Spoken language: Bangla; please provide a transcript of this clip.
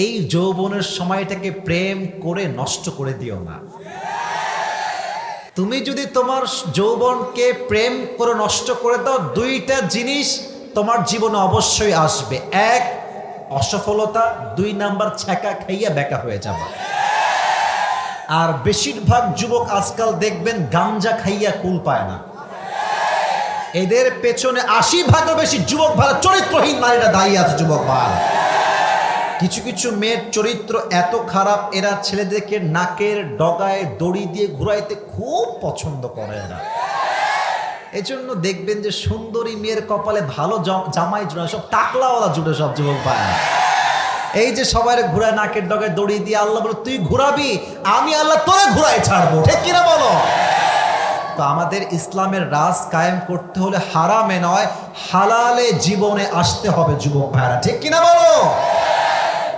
এই যৌবনের সময়টাকে প্রেম করে নষ্ট করে দিও না। তুমি যদি তোমার যৌবনকে প্রেম করে নষ্ট করে দাও, দুইটা জিনিস তোমার জীবনে অবশ্যই আসবে। এক, অসফলতা, দুই নাম্বার ছ্যাঁকা খাইয়া বেকা হয়ে যাবে। আর বেশিরভাগ যুবক আজকাল দেখবেন গাঞ্জা খাইয়া কুল পায় না। এদের পেছনে আশি ভাগের বেশি যুবক ভালো, চরিত্রহীন নারীরা দাঁড়িয়ে আছে, যুবক ভালো কিছু কিছু মেয়ের চরিত্র এত খারাপ, এরা ছেলেদেরকে নাকের ডগায় দড়ি দিয়ে ঘুরাইতে খুব পছন্দ করে এরা। এজন্য দেখবেন যে সুন্দরী মেয়ের কপালে ভালো জম- জামাই জুড়ে সব টাকলাওয়ালা জুড়ে সব যুবক ভাই এই যে সবাই ঘুরায় নাকের ডগায় দড়ি দিয়ে আল্লাহ বলে, তুই ঘুরাবি, আমি আল্লাহ তোরে ঘুরাই ছাড়বো। ঠিক কিনা বলো? তো আমাদের ইসলামের রাজ কায়েম করতে হলে হারামে নয়, হালালে জীবনে আসতে হবে যুবক ভাইরা ঠিক কিনা বলো?